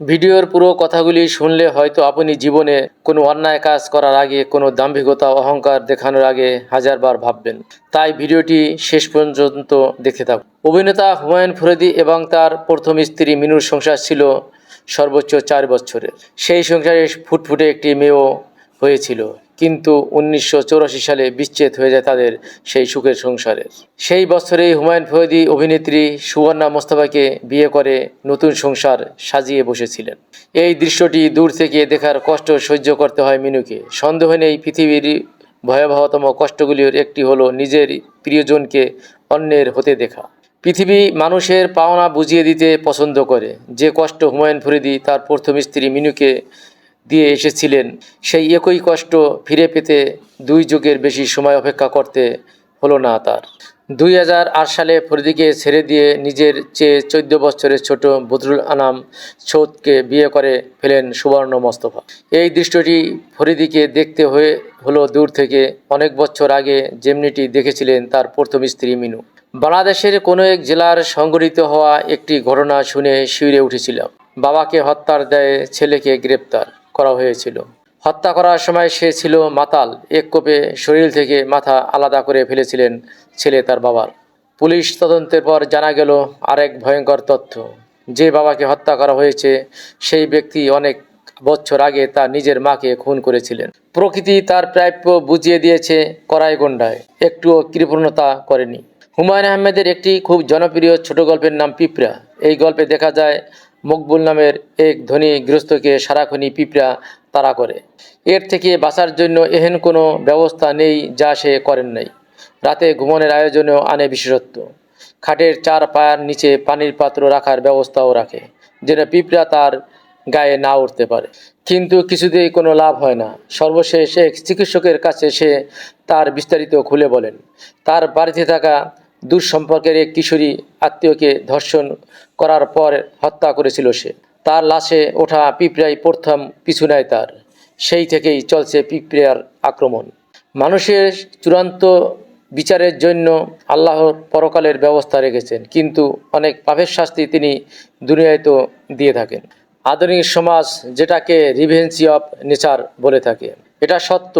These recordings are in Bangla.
ভিডিওর পুরো কথাগুলি শুনলে হয়তো আপনি জীবনে কোনো অন্যায় কাজ করার আগে, কোনো দাম্ভিকতা, অহংকার দেখানোর আগে হাজারবার ভাববেন। তাই ভিডিওটি শেষ পর্যন্ত দেখে থাক অভিনেতা হুমায়ুন ফরিদি এবং তার প্রথম স্ত্রী মিনুর সংসার ছিল সর্বোচ্চ চার বছরের। সেই সংসারে ফুটফুটে একটি মেয়েও হয়েছিল। কিন্তু উনিশশো সালে বিচ্ছেদ হয়ে যায় তাদের সেই সুখের সংসারের। সেই বছরেই হুমায়ুন ফরিদি অভিনেত্রী সুবর্ণা মোস্তফাকে বিয়ে করে নতুন সংসার সাজিয়ে বসেছিলেন। এই দৃশ্যটি দূর থেকে দেখার কষ্ট সহ্য করতে হয় মিনুকে। সন্দেহ নেই পৃথিবীর ভয়াবহতম কষ্টগুলির একটি হলো নিজের প্রিয়জনকে অন্যের হতে দেখা। পৃথিবী মানুষের পাওনা বুঝিয়ে দিতে পছন্দ করে। যে কষ্ট হুমায়ুন ফরিদি তার প্রথম স্ত্রী মিনুকে দিয়ে এসেছিলেন। সেই একই কষ্ট ফিরে পেতে দুই যুগের বেশি সময় অপেক্ষা করতে হলো না তার। দুই হাজার আট সালে ফরিদিকে ছেড়ে দিয়ে নিজের চেয়ে চোদ্দ বছরের ছোট বদরুল আনাম সৌদকে বিয়ে করে ফেলেন সুবর্ণ মোস্তফা। এই দৃশ্যটি ফরিদিকে দেখতে হয়ে হলো দূর থেকে। অনেক বছর আগে যেমনিটি দেখেছিলেন তার প্রথম স্ত্রী মিনু। বাংলাদেশের কোনো এক জেলার সংঘটিত হওয়া একটি ঘটনা শুনে শিউরে উঠেছিলাম। বাবাকে হত্যার দেয় ছেলেকে গ্রেপ্তার। করা হয়েছিল। হত্যা করার সময় সে ছিল মাতাল। এক কোপে শরীর থেকে মাথা আলাদা করে ফেলেছিলেন ছেলে তার বাবার। পুলিশ তদন্তের পর জানা গেল আরেক ভয়ঙ্কর তথ্য। যে বাবাকে হত্যা করা হয়েছে, সেই ব্যক্তি অনেক বছর আগে তার নিজের মাকে খুন করেছিলেন। প্রকৃতি তার প্রাপ্য বুঝিয়ে দিয়েছে করাইগন্ডায় একটুও কৃপণতা করেনি। হুমায়ুন আহমেদের একটি খুব জনপ্রিয় ছোট গল্পের নাম পিঁপড়া। এই গল্পে দেখা যায় মকবুল নামের এক ধনী গৃহস্থকে সারাক্ষণই পিঁপড়া তাড়া করে। এর থেকে বাঁচার জন্য এহেন কোনো ব্যবস্থা নেই যা সে করেন নাই। রাতে ঘুমনের আয়োজনেও আনে বিশেষত্ব। খাটের চার পায়ার নিচে পানির পাত্র রাখার ব্যবস্থাও রাখে, যেন পিঁপড়া তার গায়ে না উঠতে পারে। কিন্তু কিছুতেই কোনো লাভ হয় না। সর্বশেষ এক চিকিৎসকের কাছে সে তার বিস্তারিত খুলে বলেন, তার বাড়িতে থাকা দূর সম্পর্কের এক কিশোরী আত্মীয়কে ধর্ষণ করার পর হত্যা করেছিল সে। তার লাশে ওঠা পিঁপড়াই প্রথম পিছু নেয় তার। সেই থেকেই চলছে পিঁপড়ার আক্রমণ। মানুষের চূড়ান্ত বিচারের জন্য আল্লাহর পরকালের ব্যবস্থা রেখেছেন, কিন্তু অনেক পাপের শাস্তি তিনি দুনিয়ায় তো দিয়ে থাকেন। আধুনিক সমাজ যেটাকে রিভেন্সি অফ নেচার বলে থাকে, এটা সত্য,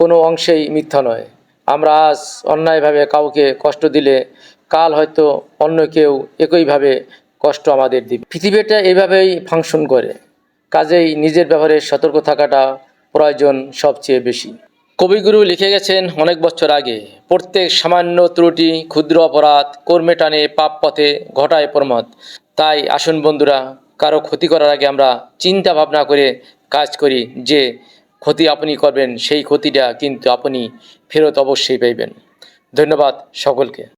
কোনো অংশেই মিথ্যা নয়। আমরা আজ অন্যায়ভাবে কাউকে কষ্ট দিলে কাল হয়তো অন্য কেউ একইভাবে কষ্ট আমাদের দিবে। পৃথিবীটা এভাবেই ফাংশন করে। কাজেই নিজের ব্যাপারে সতর্ক থাকাটা প্রয়োজন সবচেয়ে বেশি। কবিগুরু লিখে গেছেন অনেক বছর আগে, প্রত্যেক সামান্য ত্রুটি, ক্ষুদ্র অপরাধ, কর্মে টানে পাপ পথে ঘটায় প্রমাদ। তাই আসুন বন্ধুরা, কারও ক্ষতি করার আগে আমরা চিন্তা ভাবনা করে কাজ করি যে ক্ষতি আপনি করবেন সেই ক্ষতিটা কিন্তু আপনি ফেরত অবশ্যই পাইবেন। ধন্যবাদ সকলকে।